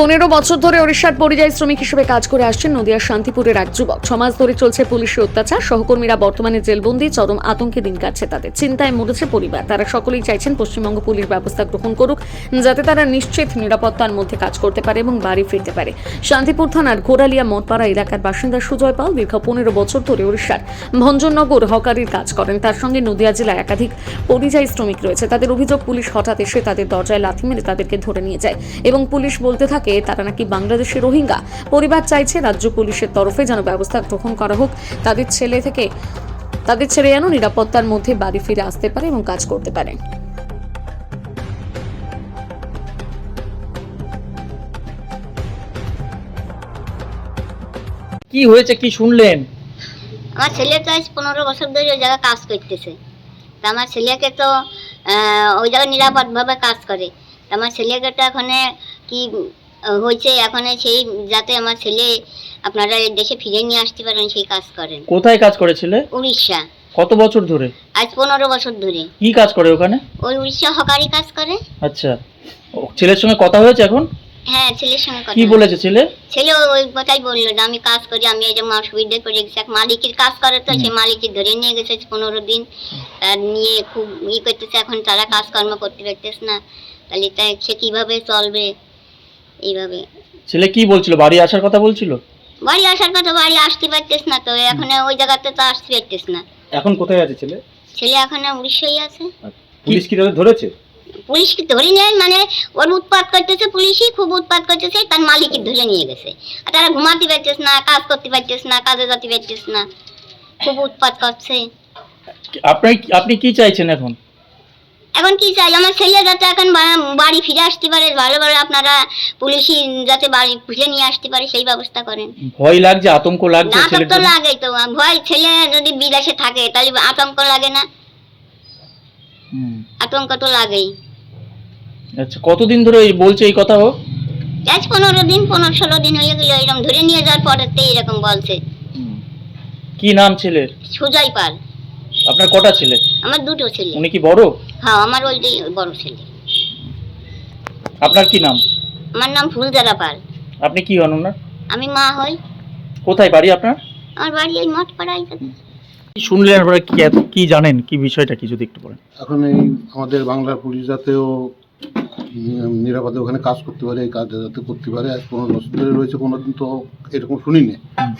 পনেরো বছর ধরে ওড়িশার পরিযায়ী শ্রমিক হিসেবে কাজ করে আসছেন নদিয়ার শান্তিপুরের এক যুবক। ছমাস ধরে চলছে পুলিশের অত্যাচার। সহকর্মীরা বর্তমানে জেলবন্দি, চরম আতঙ্কে দিন কাটছে তাদের। চিন্তায় মরেছে পরিবার। তারা সকলেই চাইছেন পশ্চিমবঙ্গ পুলিশ ব্যবস্থা গ্রহণ করুক, যাতে তারা নিশ্চিত নিরাপত্তার মধ্যে কাজ করতে পারে এবং বাড়ি ফিরতে পারে। শান্তিপুর থানার ঘোরালিয়া মঠপাড়া এলাকার বাসিন্দা সুজয় পাল দীর্ঘ পনেরো বছর ধরে ওড়িশার ভঞ্জননগর হকারির কাজ করেন। তার সঙ্গে নদিয়া জেলায় একাধিক পরিযায়ী শ্রমিক রয়েছে। তাদের অভিযোগ, পুলিশ হঠাৎ এসে তাদের দরজায় লাথি মেরে তাদেরকে ধরে নিয়ে যায় এবং পুলিশ বলতে থাকে তারা নাকি বাংলাদেশের রোহিঙ্গা। পরিবার চাইছে রাজ্য পুলিশের তরফে যেন ব্যবস্থা গ্রহণ করা হোক। তাদের ছেলে থেকে তাদের ছেড়ে যেন নিরাপত্তার মধ্যে বাড়ি ফিরে আসতে পারে এবং কাজ করতে পারে। কি হয়েছে? কি শুনলেন? আমার ছেলে তো আজ পনেরো বছর ধরে ওই জায়গায় কাজ করতেছে। তা আমার ছেলেকে তো আহ, ওই জায়গায় নিরাপদভাবে কাজ করে। তা আমার ছেলেকে তো এখন কি হয়েছে। এখন সেই যাতে আমার ছেলে আপনারা দেশে ফিরে নিয়ে আসতে পারেন সেই কাজ করেন। কোথায় কাজ করেছিলে? উড়িষ্যা। কত বছর ধরে? আজ পনেরো বছর ধরে। কি কাজ করে ওখানে? ওই উড়িষ্যা হকারি কাজ করে। আচ্ছা। ছেলের সঙ্গে কথা হয়েছে এখন? হ্যাঁ ছেলের সঙ্গে কথা কি বলেছে ছেলে? ছেলে ওই কথাই বলল যে আমি কাজ করি আমি এই যে অসুবিধা করে গেছি এক মালিকের কাজ করে তো সেই মালিকের ধরে নিয়ে গেছে পনেরো দিন। আর নিয়ে খুব ই করতেছে এখন তারা কাজকর্ম করতে পারতেছে না। তাহলে তাই সে কীভাবে চলবে? এইভাবে। ছেলে কি বলছিল? বাড়ি আসার কথা বলছিল? বাড়ি আসার কথা বাড়ি আসতে পারতেছ না তো এখন ওই জায়গাতে তো আসতে পারতেছ না। এখন কোথায় আছে ছেলে? ছেলে এখন উড়িষ্যায় আছে। পুলিশ কি তাদের ধরেছে? পুলিশকে ধরে নেয়? মানে ওর উৎপাত করতেছে পুলিশই খুব উৎপাত করতেছে তার মালিকের ধরে নিয়ে গেছে। আর তারা ঘুমাতে পারতেছ না কাজ করতে পারতেছ না কাজে যেতে পারতেছ না খুব উৎপাত করছে। আপনি আপনি কি চাইছেন এখন? এখন কি চাই? আমার ছেলে যাতে এখন বাড়ি ফিরে আসতে পারে ভালো ভালো আপনারা পুলিশই যাতে বাড়ি ফিরে নিয়ে আসতে পারে সেই ব্যবস্থা করেন। ভয় লাগছে আতঙ্ক লাগছে না তো? লাগেই তো। ভয় ছেলে যদি বিদেশে থাকে তাহলে আতঙ্ক লাগে না। হুম। আতঙ্ক তো লাগেই। আচ্ছা কতদিন ধরে এই বলছে এই কথা ও? আজ পনেরো দিন পনেরো ষোলো দিন হয়ে গেল এরকম ধরে নিয়ে যাওয়ার পরেতে এরকম বলছে। কি নাম ছেলের? সুজয় পাল। আপনার কটা ছেলে? আমার দুটো ছেলে। উনি কি বড়? হ্যাঁ আমার ওইটাই বড় ছেলে। আপনার কি নাম? আমার নাম ফুলজারা পাল। আপনি কি হন ওনার? আমি মা হই। কোথায় বাড়ি আপনার? আমার বাড়ি এই মঠ পাড়ায় কি শুনলেন আপনারা কি কি জানেন? কি বিষয়টা কি যদি একটু বলেন? এখন এই আমাদের বাংলার পুলিশ যাতেও নিরাপদে ওখানে কাজ করতে পারে এই কাজটা যাতে করতে পারে আজ পনেরো বছর ধরে রয়েছে কোনোদিন তো এরকম শুনিনি।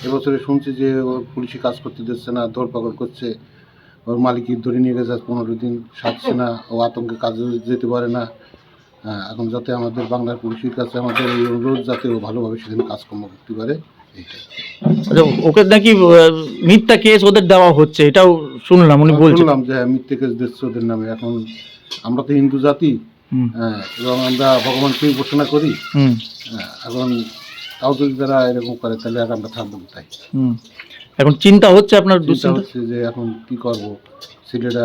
এবছরে শুনছি যে পুলিশি কাজ করতে দিচ্ছে না ধরপাকড় করছে। ওর মালিকের ধরে নিয়ে গেছে পনেরো দিন সারছে না ও আতঙ্কে কাজে যেতে পারে না। হ্যাঁ, এখন যাতে আমাদের বাংলার পুলিশের কাছে আমাদের এই অনুরোধ যাতে ও ভালোভাবে সেদিন কাজকর্ম করতে পারে আচ্ছা ওকে নাকি মিথ্যা কেস ওদের দেওয়া হচ্ছে এটাও শুনলাম উনি বলছেন। শুনলাম যে হ্যাঁ, মিথ্যে কেস দিচ্ছে ওদের নামে। এখন আমরা তো হিন্দু জাতি হ্যাঁ এবং আমরা ভগবানকে উপাসনা করি। হুম। হ্যাঁ, এখন তাও যদি তারা এরকম করে তাহলে আর আমরা থাকব হুম। এখন চিন্তা হচ্ছে আপনার চিন্তা দুশ্চিন্তা? হচ্ছে যে এখন কি করব? ছেলেটা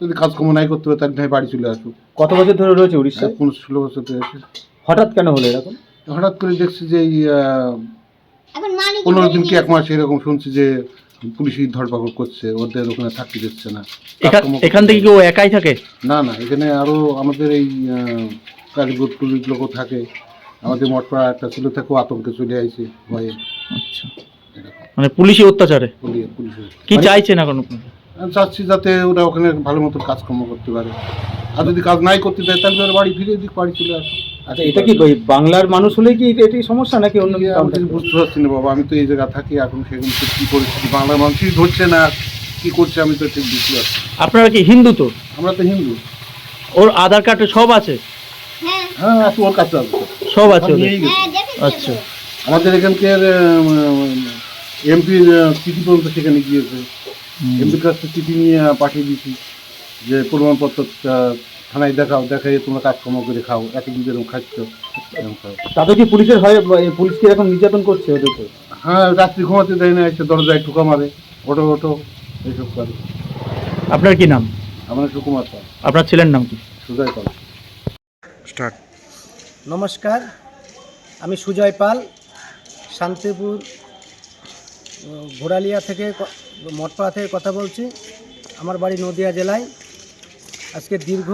যদি কাজকর্ম নাই করতে পারে তাহলে নয় বাড়ি চলে আসুক কত বছর ধরে রয়েছে উড়িষ্যায় পনেরো ষোলো বছর ধরে হঠাৎ কেন হলো এরকম? হঠাৎ করে দেখছি যে এই পনেরো দিন কি এক মাস এরকম শুনছি যে পুলিশই ধরপাকড় করছে ওদের ওখানে থাকতে দিচ্ছে না। এখান থেকে কি ও একাই থাকে? না না এখানে আরও আমাদের এই কালীপুর পুলিশ লোকও থাকে। আমাদের মঠপাড়া একটা ছিল থেকেও আতঙ্কে চলে আইছে ভয়ে। আচ্ছা। মানে পুলিশি অত্যাচারে? পুলিশের। কি মানে- চাইছেন এখন? আমি চাচ্ছি যাতে ওরা ওখানে ভালো মতো কাজকর্ম করতে পারে। আর যদি কাজ নাই করতে দেয় তাহলে ওরা বাড়ি ফিরে দিক বাড়ি চলে আসো। আচ্ছা এটা কি বাংলার মানুষ হলে কি এটি সমস্যা নাকি অন্য কিছু আমি বুঝতে পারছি না বাবা আমি তো এই জায়গা থাকি এখন সেরকম কি পরিস্থিতি? বাংলার মানুষই ধরছে না কি করছে আমি তো ঠিক বুঝতে পারছি আপনারা কি হিন্দু তো? আমরা তো হিন্দু। ওর আধার কার্ডে সব আছে? হ্যাঁ। হ্যাঁ আছে ওর কাছে আছে। সব আছে। হ্যাঁ আচ্ছা। আমাদের এখানকার এমপির চিঠি পর্যন্ত সেখানে গিয়েছে। এমপির কাছ থেকে চিঠি নিয়ে পাঠিয়ে দিয়েছি যে প্রমাণপত্র থানায় দেখাও দেখাই তোমরা কাজকর্ম করে খাও একদিন যেরকম খাচ্ছ এরকম খাও। তাদের কি পুলিশের হয় পুলিশ কি এখন নির্যাতন করছে ওদেরকে হ্যাঁ রাত্রি ঘুমাতে দেয় না এসে দরজায় ঠুকা মারে ওটো ওটো এইসব করে। আপনার কি নাম? আমার সুকুমার পাল। আপনার ছেলের নাম কি? সুজয় পাল। স্টার্ট। নমস্কার আমি সুজয় পাল শান্তিপুর ঘোড়ালিয়া থেকে মঠপাড়া থেকে কথা বলছি। আমার বাড়ি নদিয়া জেলায়। আজকে দীর্ঘ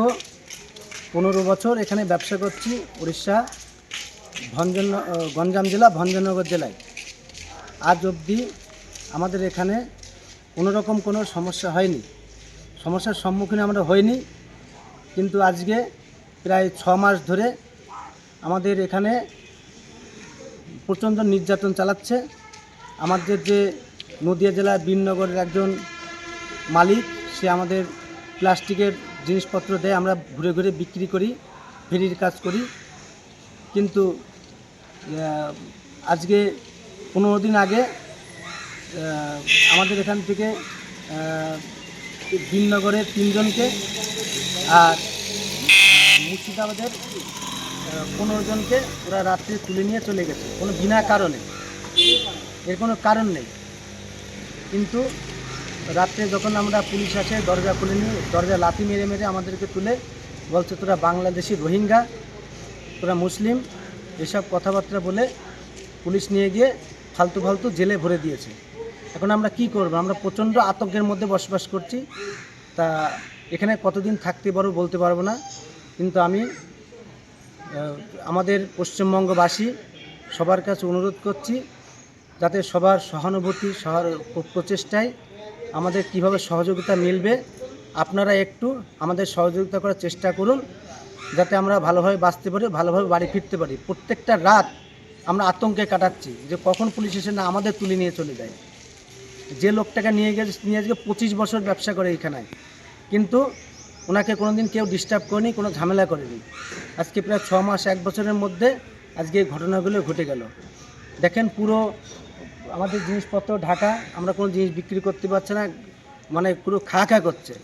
পনেরো বছর এখানে ব্যবসা করছি উড়িষ্যা, ভঞ্জন গঞ্জাম জেলা, ভঞ্জনগর জেলায়। আজ অবধি আমাদের এখানে কোনো রকম কোনো সমস্যা হয়নি। সমস্যার সম্মুখীন আমরা হইনি। কিন্তু আজকে প্রায় ছ মাস ধরে আমাদের এখানে প্রচণ্ড নির্যাতন চালাচ্ছে। আমাদের যে নদিয়া জেলার বীরনগরের একজন মালিক, সে আমাদের প্লাস্টিকের জিনিসপত্র দেয়, আমরা ঘুরে ঘুরে বিক্রি করি, ফেরির কাজ করি। কিন্তু আজকে পনেরো দিন আগে আমাদের এখান থেকে বীরনগরের তিনজনকে আর মুর্শিদাবাদের পনেরো জনকে ওরা রাত্রে তুলে নিয়ে চলে গেছে, কোনো বিনা কারণে। এর কোনো কারণ নেই। কিন্তু রাত্রে যখন আমরা পুলিশ আসে, দরজা খুলে নিয়ে, দরজা লাথি মেরে মেরে আমাদেরকে তুলে বলছে, তোরা বাংলাদেশি রোহিঙ্গা, তোরা মুসলিম, এসব কথাবার্তা বলে পুলিশ নিয়ে গিয়ে ফালতু ফালতু জেলে ভরে দিয়েছে। এখন আমরা কি করব? আমরা প্রচণ্ড আতঙ্কের মধ্যে বসবাস করছি। তা এখানে কতদিন থাকতে পারব বলতে পারব না। কিন্তু আমি আমাদের পশ্চিমবঙ্গবাসী সবার কাছে অনুরোধ করছি যাতে সবার সহানুভূতি প্রচেষ্টায় আমাদের কীভাবে সহযোগিতা মিলবে, আপনারা একটু আমাদের সহযোগিতা করার চেষ্টা করুন, যাতে আমরা ভালোভাবে বাঁচতে পারি, ভালোভাবে বাড়ি ফিরতে পারি। প্রত্যেকটা রাত আমরা আতঙ্কে কাটাচ্ছি যে কখন পুলিশ এসে না আমাদের তুলে নিয়ে চলে যায়। যে লোকটাকে নিয়ে গেছে নিয়ে আজকে পঁচিশ বছর ব্যবসা করে এইখানে কিন্তু ওনাকে কোনো দিন কেউ ডিস্টার্ব করেনি, কোনো ঝামেলা করেনি। আজকে প্রায় ছ মাস, এক বছরের মধ্যে আজকে এই ঘটনাগুলো ঘটে গেল। দেখেন পুরো আমাদের জিনিসপত্র ঢাকা, আমরা কোনো জিনিস বিক্রি করতে পারছি না মানে পুরো খা খা করছে।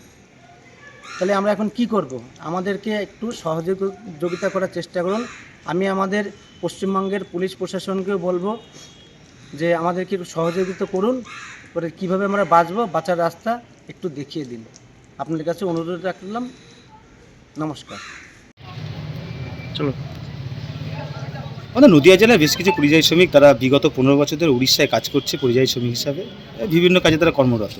তাহলে আমরা এখন কি করব? আমাদেরকে একটু সহযোগিতা করার চেষ্টা করুন। আমি আমাদের পশ্চিমবঙ্গের পুলিশ প্রশাসনকেও বলব যে আমাদেরকে একটু সহযোগিতা করুন, করে কীভাবে আমরা বাঁচবো, বাঁচার রাস্তা একটু দেখিয়ে দিন। আপনাদের কাছে অনুরোধ রাখলাম। নমস্কার। চলো আমাদের নদিয়া জেলায় বেশ কিছু পরিযায়ী শ্রমিক তারা বিগত পনেরো বছর ধরে উড়িষ্যায় কাজ করছে, পরিযায়ী শ্রমিক হিসাবে। বিভিন্ন কাজে তারা কর্মরত।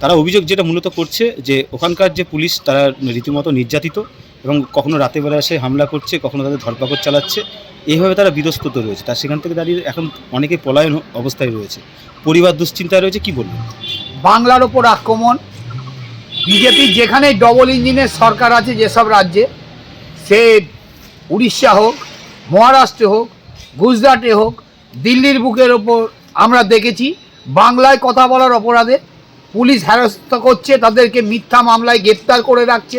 তারা অভিযোগ যেটা মূলত করছে যে ওখানকার যে পুলিশ তারা রীতিমতো নির্যাতিত এবং কখনো রাতে বেলা এসে হামলা করছে, কখনো তাদের ধরপাকড় চালাচ্ছে। এইভাবে তারা বিধ্বস্ত রয়েছে। তার সেখান থেকে দাঁড়িয়ে এখন অনেকে পলায়ন অবস্থায় রয়েছে। পরিবার দুশ্চিন্তায় রয়েছে, কি বলবেন? বাংলার ওপর আক্রমণ। বিজেপির যেখানে ডবল ইঞ্জিনের সরকার আছে, যেসব রাজ্যে, সে উড়িষ্যা হোক মহারাষ্ট্রে হোক, গুজরাটে হোক, দিল্লির বুকের ওপর আমরা দেখেছি, বাংলায় কথা বলার অপরাধে পুলিশ হ্যারাস্ত করছে, তাদেরকে মিথ্যা মামলায় গ্রেপ্তার করে রাখছে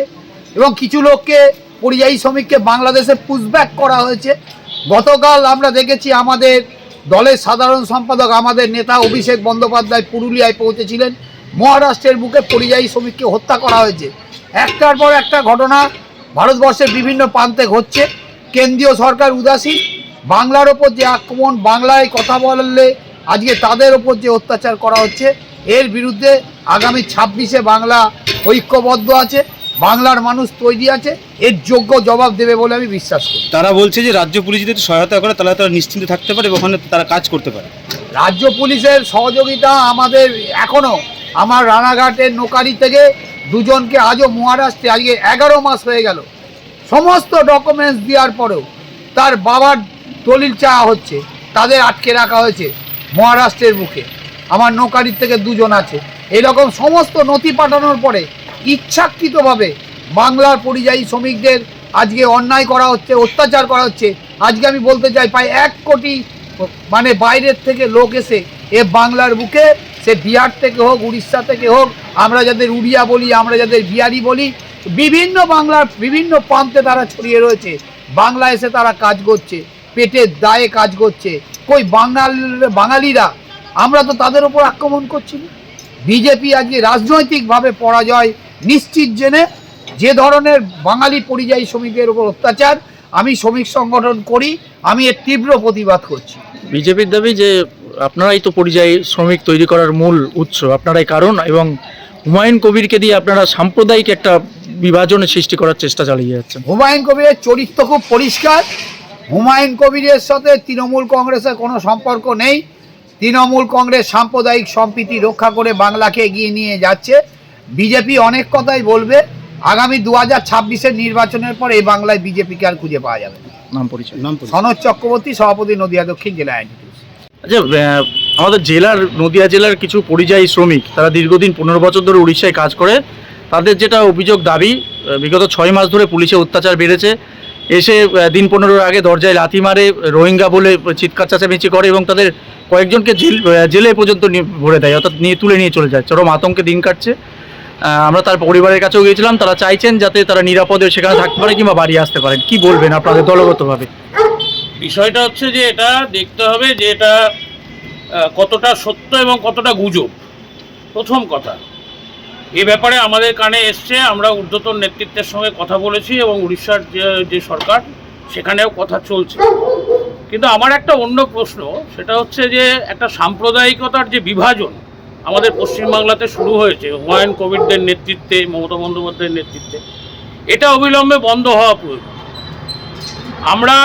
এবং কিছু লোককে, পরিযায়ী শ্রমিককে বাংলাদেশে পুশব্যাক করা হয়েছে। গতকাল আমরা দেখেছি আমাদের দলের সাধারণ সম্পাদক, আমাদের নেতা অভিষেক বন্দ্যোপাধ্যায় পুরুলিয়ায় পৌঁছেছিলেন। মহারাষ্ট্রের বুকে পরিযায়ী শ্রমিককে হত্যা করা হয়েছে। একটার পর একটা ঘটনা ভারতবর্ষের বিভিন্ন প্রান্তে ঘটছে। কেন্দ্রীয় সরকার উদাসীন বাংলার ওপর যে আক্রমণ বাংলায় কথা বললে আজকে তাদের ওপর যে অত্যাচার করা হচ্ছে এর বিরুদ্ধে আগামী ছাব্বিশে বাংলা ঐক্যবদ্ধ আছে বাংলার মানুষ তৈরি আছে এর যোগ্য জবাব দেবে বলে আমি বিশ্বাস করি। তারা বলছে যে রাজ্য পুলিশ যদি সহায়তা করে তাহলে তারা নিশ্চিন্তে থাকতে পারে ওখানে তারা কাজ করতে পারে। রাজ্য পুলিশের সহযোগিতা আমাদের এখনও আমার রানাঘাটের নোকারি থেকে দুজনকে আজও মহারাষ্ট্রে আজকে এগারো মাস হয়ে গেল। সমস্ত ডকুমেন্টস দেওয়ার পরেও তার বাবার দলিল চাওয়া হচ্ছে, তাদের আটকে রাখা হয়েছে মহারাষ্ট্রের বুকে। আমার নৌকারির থেকে দুজন আছে। এরকম সমস্ত নথি পাঠানোর পরে ইচ্ছাকৃতভাবে বাংলার পরিযায়ী শ্রমিকদের আজকে অন্যায় করা হচ্ছে, অত্যাচার করা হচ্ছে। আজকে আমি বলতে চাই, প্রায় এক কোটি মানে বাইরের থেকে লোক এসে এ বাংলার বুকে, সে বিহার থেকে হোক, উড়িষ্যা থেকে হোক, আমরা যাদের উড়িয়া বলি, আমরা যাদের বিহারি বলি বিভিন্ন বাংলার বিভিন্ন প্রান্তে তারা ছড়িয়ে রয়েছে। বাংলা এসে তারা কাজ করছে, পেটের দায়ে কাজ করছে। কই বাঙাল, বাঙালিরা, আমরা তো তাদের ওপর আক্রমণ করছি না। বিজেপি আজকে রাজনৈতিকভাবে পরাজয় নিশ্চিত জেনে যে ধরনের বাঙালি পরিযায়ী শ্রমিকের উপর অত্যাচার আমি শ্রমিক সংগঠন করি, আমি এর তীব্র প্রতিবাদ করছি। বিজেপির দাবি যে আপনারাই তো পরিযায়ী শ্রমিক তৈরি করার মূল উৎস, আপনারাই কারণ এবং হুমায়ুন কবিরকে দিয়ে আপনারা সাম্প্রদায়িক একটা বিভাজনের সৃষ্টি করার চেষ্টা চালিয়ে যাচ্ছেন। হুমায়ুন কবিরের চরিত্র খুব পরিষ্কার। হুমায়ুন কবিরের সাথে তৃণমূল কংগ্রেসের কোনো সম্পর্ক নেই। তৃণমূল কংগ্রেস সাম্প্রদায়িক সম্প্রীতি রক্ষা করে বাংলাকে এগিয়ে নিয়ে যাচ্ছে। বিজেপি অনেক কথাই বলবে। আগামী দু হাজার ছাব্বিশের নির্বাচনের পর এই বাংলায় বিজেপিকে আর খুঁজে পাওয়া যাবে। নাম পরিচয়। নাম। সনদ চক্রবর্তী সভাপতি নদিয়া দক্ষিণ জেলা এনটিটিউসি আচ্ছা আমাদের জেলার, নদিয়া জেলার কিছু পরিযায়ী শ্রমিক, তারা দীর্ঘদিন পনেরো বছর ধরে উড়িষ্যায় কাজ করে, তাদের যেটা অভিযোগ দাবি বিগত ছয় মাস ধরে পুলিশে অত্যাচার বেড়েছে, এসে দিন পনেরোর আগে দরজায় লাথি মারে, রোহিঙ্গা বলে চিৎকার চেঁচামেচি করে এবং তাদের কয়েকজনকে জেল জেলে পর্যন্ত ভরে দেয়, অর্থাৎ নিয়ে, তুলে নিয়ে চলে যায়। চরম আতঙ্কে দিন কাটছে। আমরা তার পরিবারের কাছেও গিয়েছিলাম, তারা চাইছেন যাতে তারা নিরাপদে সেখানে থাকতে পারে কিংবা বাড়ি আসতে পারেন। কি বলবেন আপনাদের দলগতভাবে? বিষয়টা হচ্ছে যে এটা দেখতে হবে যে এটা কতটা সত্য এবং কতটা গুজব। প্রথম কথা, এ ব্যাপারে আমাদের কানে এসছে, আমরা ঊর্ধ্বতন নেতৃত্বের সঙ্গে কথা বলেছি এবং উড়িষ্যার যে সরকার, সেখানেও কথা চলছে। কিন্তু আমার একটা অন্য প্রশ্ন, সেটা হচ্ছে যে একটা সাম্প্রদায়িকতার যে বিভাজন আমাদের পশ্চিমবাংলাতে শুরু হয়েছে, হুমায়ুন কবিরদের নেতৃত্বে, মমতা বন্দ্যোপাধ্যায়ের নেতৃত্বে, এটা অবিলম্বে বন্ধ হওয়া প্রয়োজন। আমরা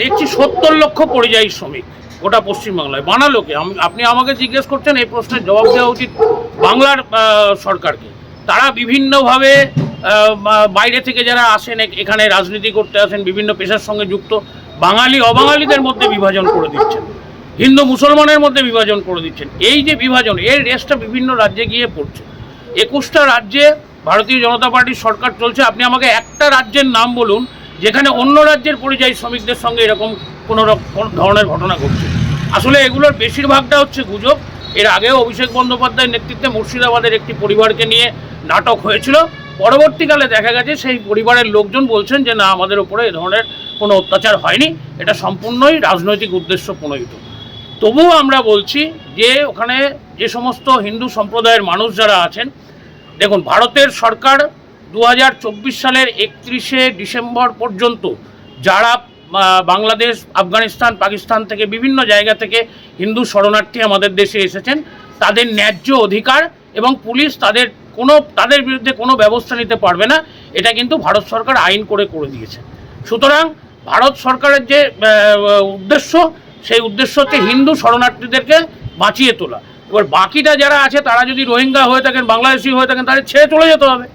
দেখছি সত্তর লক্ষ পরিযায়ী শ্রমিক গোটা পশ্চিমবাংলায়। বানালোকে আপনি আমাকে জিজ্ঞেস করছেন, এই প্রশ্নের জবাব দেওয়া উচিত বাংলার সরকারকে। তারা বিভিন্নভাবে বাইরে থেকে যারা আসেন এখানে রাজনীতি করতে আসেন, বিভিন্ন পেশার সঙ্গে যুক্ত, বাঙালি, অবাঙালিদের মধ্যে বিভাজন করে দিচ্ছেন। হিন্দু মুসলমানের মধ্যে বিভাজন করে দিচ্ছেন। এই যে বিভাজন এর রেসটা বিভিন্ন রাজ্যে গিয়ে পড়ছে। একুশটা রাজ্যে ভারতীয় জনতা পার্টির সরকার চলছে। আপনি আমাকে একটা রাজ্যের নাম বলুন যেখানে অন্য রাজ্যের পরিযায়ী শ্রমিকদের সঙ্গে এরকম কোনো ধরনের ঘটনা ঘটছে। আসলে এগুলোর বেশিরভাগটা হচ্ছে গুজব। এর আগেও অভিষেক বন্দ্যোপাধ্যায়ের নেতৃত্বে মুর্শিদাবাদের একটি পরিবারকে নিয়ে নাটক হয়েছিল। পরবর্তীকালে দেখা গেছে সেই পরিবারের লোকজন বলছেন যে, না, আমাদের উপরে এ ধরনের কোনো অত্যাচার হয়নি। এটা সম্পূর্ণই রাজনৈতিক উদ্দেশ্য প্রণোদিত। তবুও আমরা বলছি যে, ওখানে যে সমস্ত হিন্দু সম্প্রদায়ের মানুষ যারা আছেন, দেখুন, ভারতের সরকার দু হাজার চব্বিশ সালের একত্রিশে ডিসেম্বর পর্যন্ত যারা বাংলাদেশ, আফগানিস্তান, পাকিস্তান থেকে বিভিন্ন জায়গা থেকে হিন্দু শরণার্থী আমাদের দেশে এসেছেন, তাদের ন্যায্য অধিকার এবং পুলিশ তাদের কোনো, তাদের বিরুদ্ধে কোনো ব্যবস্থা নিতে পারবে না, এটা কিন্তু ভারত সরকার আইন করে করে দিয়েছে। সুতরাং ভারত সরকারের যে উদ্দেশ্য, সেই উদ্দেশ্য হচ্ছে হিন্দু শরণার্থীদেরকে বাঁচিয়ে তোলা। এবার বাকিটা যারা আছে, তারা যদি রোহিঙ্গা হয়ে থাকেন, বাংলাদেশি হয়ে থাকেন তাদের ছেড়ে চলে যেতে হবে।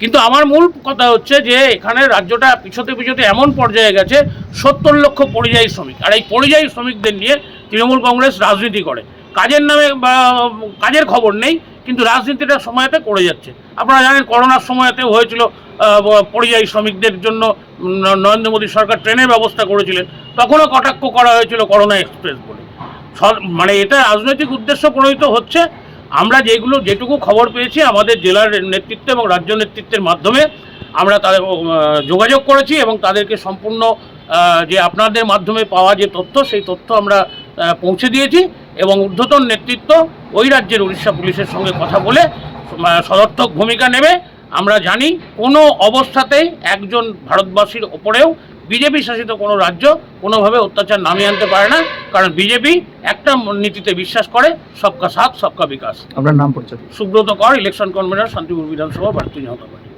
কিন্তু আমার মূল কথা হচ্ছে যে এখানে রাজ্যটা পিছতে পিছতে এমন পর্যায়ে গেছে, সত্তর লক্ষ পরিযায়ী শ্রমিক। আর এই পরিযায়ী শ্রমিকদের নিয়ে তৃণমূল কংগ্রেস রাজনীতি করে। কাজের নামে কাজের খবর নেই, কিন্তু রাজনীতিটা সময়তে করে যাচ্ছে। আপনারা জানেন করোনার সময়তেও হয়েছিল পরিযায়ী শ্রমিকদের জন্য নরেন্দ্র মোদী সরকার ট্রেনের ব্যবস্থা করেছিলেন। তখনও কটাক্ষ করা হয়েছিল করোনা এক্সপ্রেস বলে। মানে এটা রাজনৈতিক উদ্দেশ্য প্রণীত হচ্ছে আমরা যেগুলো, যেটুকু খবর পেয়েছি আমাদের জেলার নেতৃত্ব এবং রাজ্য নেতৃত্বের মাধ্যমে আমরা তাদের যোগাযোগ করেছি এবং তাদেরকে সম্পূর্ণ যে আপনাদের মাধ্যমে পাওয়া যে তথ্য, সেই তথ্য আমরা পৌঁছে দিয়েছি এবং ঊর্ধ্বতন নেতৃত্ব ওই রাজ্যের উড়িষ্যা পুলিশের সঙ্গে কথা বলে সদর্থক ভূমিকা নেবে। আমরা জানি কোনো অবস্থাতেই একজন ভারতবাসীর ওপরেও বিজেপি শাসিত কোনো রাজ্য কোনোভাবে অত্যাচার নামিয়ে আনতে পারে না কারণ বিজেপি একটা নীতিতে বিশ্বাস করে সবকা সাথ সবকা বিকাশ। আপনার নাম পরিচয়। সুব্রত কর ইলেকশন কনভেনার শান্তিপুর বিধানসভা ভারতীয় জনতা পার্টি।